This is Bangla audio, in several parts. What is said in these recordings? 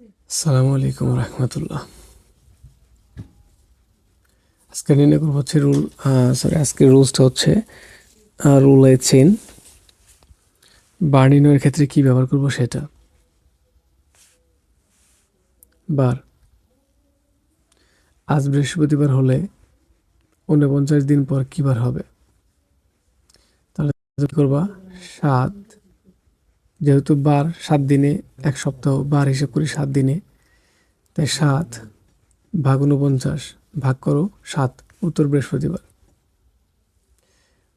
আসসালামু আলাইকুম রহমতুল্লাহ। আজকে নির্ণয় করব হচ্ছে রুল সরি রুলসটা হচ্ছে রুল এ চেন বার নির্ণয়ের ক্ষেত্রে কি ব্যবহার করব সেটা? বার। আজ বৃহস্পতিবার হলে ঊনপঞ্চাশ দিন পর কি বার হবে? তাহলে করবা? সাত। যেহেতু বার সাত দিনে, এক সপ্তাহ বার হিসেব করি সাত দিনে, তাই সাত ভাগ উনপঞ্চাশ ভাগ করো সাত, উত্তর বৃহস্পতিবার।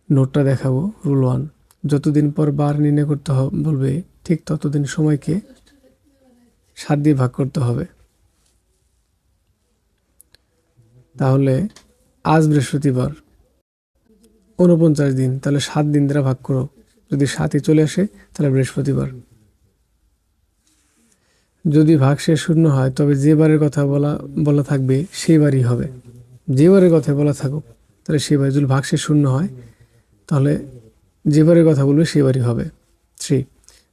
নোটটা দেখাবো, রুল ওয়ান। যতদিন পর বার নির্ণয় করতে হবে বলবে, ঠিক ততদিন সময়কে সাত দিয়ে ভাগ করতে হবে। তাহলে আজ বৃহস্পতিবার উনপঞ্চাশ দিন, তাহলে সাত দিন দ্বারা ভাগ করো। যদি সাতই চলে আসে, তাহলে বৃহস্পতিবার। যদি ভাগ শেষ শূন্য হয়, তবে যে বারের কথা বলা বলা থাকবে সেই বারই হবে। যে বারের কথা বলা থাকুক, তাহলে সেই বার যদি ভাগ শেষ শূন্য হয়, তাহলে যে বারের কথা বলবে সেই বারই হবে। থ্রি,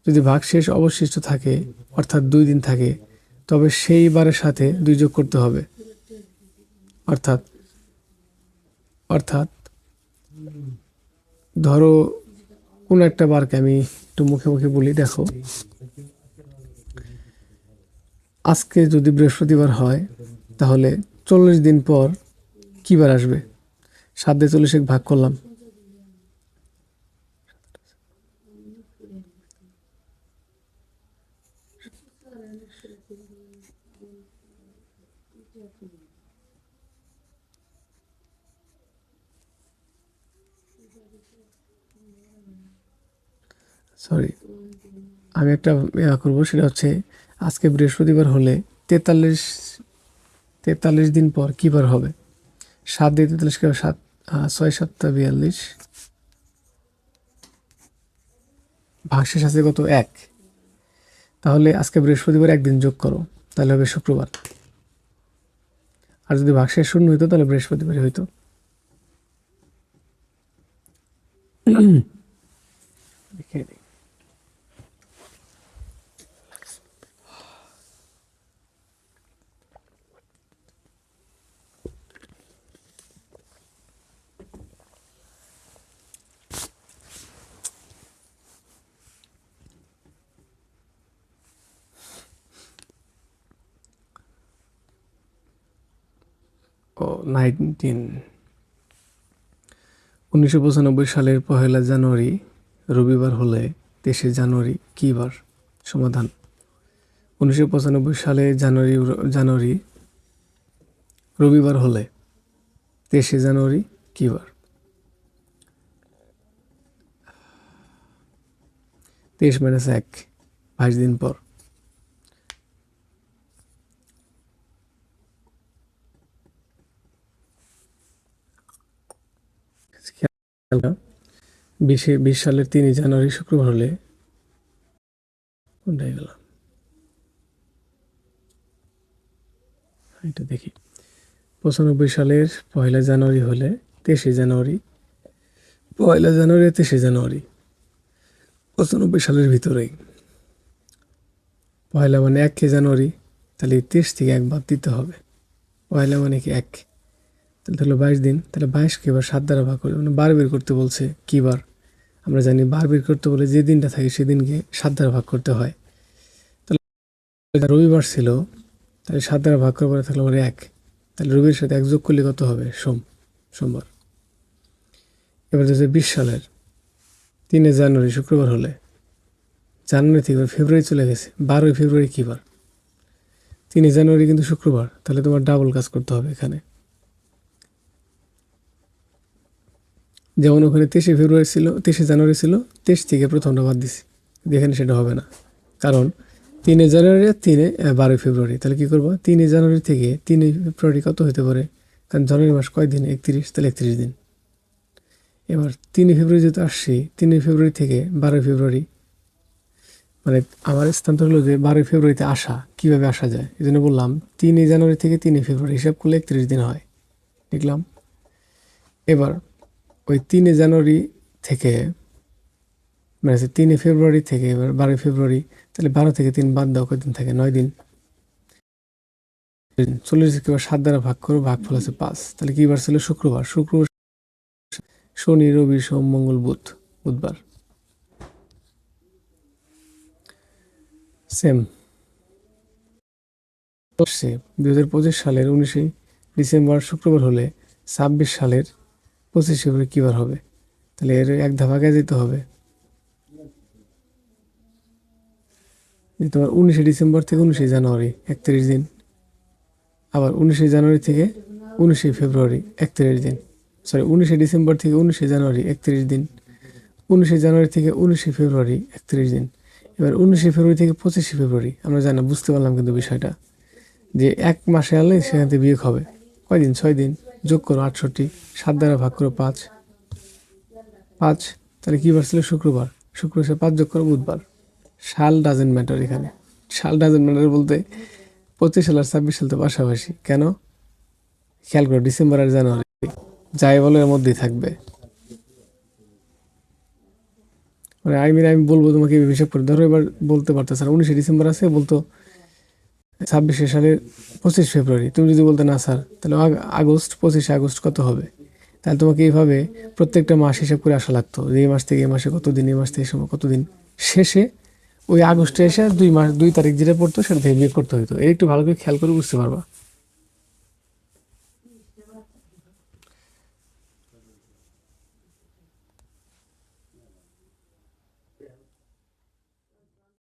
যদি ভাগ শেষ অবশিষ্ট থাকে, অর্থাৎ দুই দিন থাকে, তবে সেই বারের সাথে দুই যোগ করতে হবে। অর্থাৎ অর্থাৎ, ধরো কোন একটা বারকে আমি একটু মুখে মুখে বলি, দেখো। আজকে যদি বৃহস্পতিবার হয়, তাহলে চল্লিশ দিন পর কী বার আসবে? সাত দিয়ে চল্লিশ ভাগ করলাম। সরি আমি একটা ইয়া করব, সেটা হচ্ছে আজকে বৃহস্পতিবার হলে তেতাল্লিশ তেতাল্লিশ দিন পর কী বার হবে? সাত দিয়ে তেতাল্লিশ কে সাত ছয় সাতটা বিয়াল্লিশ। ভাগশেষ আছে কত? এক। তাহলে আজকে বৃহস্পতিবার একদিন যোগ করো, তাহলে হবে শুক্রবার। আর যদি ভাগশেষ শূন্য হইতো, তাহলে বৃহস্পতিবারই হইতো। kidding. Oh, 19 উনিশশো পঁচানব্বই সালের পহেলা জানুয়ারি, রবিবার হলে তেইশে জানুয়ারি কী বার? সমাধান। উনিশশো পঁচানব্বই সালে জানুয়ারি জানুয়ারি, রবিবার হলে তেইশে জানুয়ারি কী বার? তেইশ মাইনাস এক, বাইশ দিন পর। বিশে বিশ সালের তিনই জানুয়ারি শুক্রবার হলে কোনটায় গেলাম? এটা দেখি। পঁচানব্বই সালের পয়লা জানুয়ারি হলে তেইশে জানুয়ারি। পয়লা জানুয়ারি, তেইশে জানুয়ারি। পঁচানব্বই সালের ভিতরেই। পয়লা মানে একে জানুয়ারি, তাহলে তেইশ থেকে এক বাদ দিতে হবে। পয়লা মানে কি এক? তাহলে তাহলে বাইশ দিন, তাহলে বাইশকে এবার সাত দ্বারা ভাগ করে মানে বার বের করতে বলছে কী বার? আমরা জানি বার বের করতে বলে যে দিনটা থাকে সেদিনকে সাত দ্বারা ভাগ করতে হয়। তাহলে রবিবার ছিল, তাহলে সাত দ্বারা ভাগ করে থাকলে আমার এক। তাহলে রবির সাথে এক যোগ করলে কত হবে? সোম, সোমবার। এবার যদি বিশ সালের তিনে জানুয়ারি, শুক্রবার হলে। জানুয়ারি থেকে ফেব্রুয়ারি চলে গেছে। বারোই ফেব্রুয়ারি কী বার? তিনে জানুয়ারি কিন্তু শুক্রবার, তাহলে তোমার ডাবল কাজ করতে হবে এখানে। যেমন ওখানে তেইশে ফেব্রুয়ারি ছিল, তেইশে জানুয়ারি ছিল, তেইশ থেকে প্রথমটা বাদ দিছি। এখানে সেটা হবে না। কারণ তিনে জানুয়ারি আর তিনে বারোই ফেব্রুয়ারি। তাহলে কী করব? তিনে জানুয়ারি থেকে তিনে ফেব্রুয়ারি কত হতে পারে? কারণ জানুয়ারি মাস কয় দিন? একত্রিশ। তাহলে একত্রিশ দিন। এবার তিনে ফেব্রুয়ারি যেহেতু আসছি, তিনে ফেব্রুয়ারি থেকে বারোই ফেব্রুয়ারি মানে আমার স্থানান্তর হলো যে বারোই ফেব্রুয়ারিতে আসা। কীভাবে আসা যায়? এই জন্য বললাম, তিনে জানুয়ারি থেকে তিনে ফেব্রুয়ারি, হিসাব করলে একত্রিশ দিন হয়। দেখলাম। এবার ওই তিনে জানুয়ারি থেকে মানে তিনে ফেব্রুয়ারি থেকে এবার বারোই ফেব্রুয়ারি, তাহলে বারো থেকে তিন বাদ দাও কদিন থাকে? নয় দিন। চল্লিশকে এবার সাত দ্বারা ভাগ করো ভাগ ফল আছে পাঁচ। তাহলে কি বার ছিল শুক্রবার? শুক্রবার শনি, রবি, সোম, মঙ্গল, বুধ, বুধবার। সেম দুই হাজার পঁচিশ সালের উনিশে ডিসেম্বর শুক্রবার হলে ছাব্বিশ সালের পঁচিশ ফেব্রুয়ারি কী বার হবে? তাহলে এর এক ধাপ আগে যেতে হবে তোমার উনিশে ডিসেম্বর থেকে উনিশে জানুয়ারি, একত্রিশ দিন। আবার উনিশে জানুয়ারি থেকে উনিশে ফেব্রুয়ারি, একত্রিশ দিন। সরি উনিশে ডিসেম্বর থেকে উনিশে জানুয়ারি, একত্রিশ দিন। উনিশে জানুয়ারি থেকে উনিশে ফেব্রুয়ারি, একত্রিশ দিন। এবার উনিশে ফেব্রুয়ারি থেকে পঁচিশে ফেব্রুয়ারি, আমরা জানি বুঝতে পারলাম কিন্তু বিষয়টা। যে এক মাসে আনলে সেখান থেকে বিয়োগ হবে। কয়দিন? ছয় দিন। যোগ করো আটষট্টি, সাত দ্বারা ভাগ করো পাঁচ। পাঁচ, তাহলে কী বার ছিল? শুক্রবার। শুক্রবার সে পাঁচ যোগ করো বুধবার। সাল ডাজেন্ট ম্যাটার এখানে। সাল ডাজেন্ট ম্যাটার বলতে পঁচিশ সাল আর ছাব্বিশ সাল তো পাশাপাশি। কেন? খেয়াল করো, ডিসেম্বর আর জানুয়ারি যাই বলো এর মধ্যেই থাকবে। মানে আই মিন আমি বলব তোমাকে হিসাব করে ধরো এবার বলতে পারতো স্যার উনিশে ডিসেম্বর আছে, বলতো ছাব্বিশে সালের পঁচিশ ফেব্রুয়ারি। তুমি যদি বলতে, না স্যার, তাহলে আগস্ট, পঁচিশে আগস্ট কত হবে? তাহলে তোমাকে এইভাবে প্রত্যেকটা মাস হিসাব করে আসা লাগতো। যে এই মাস থেকে এই মাসে কত দিন এই মাস থেকে এই সময় কত দিন শেষে ওই আগস্টে এসে দুই মাস, দুই তারিখ যেটা পড়তো সেটা থেকে বিয়ে করতে হতো এই একটু ভালো করে খেয়াল করে বুঝতে পারবা।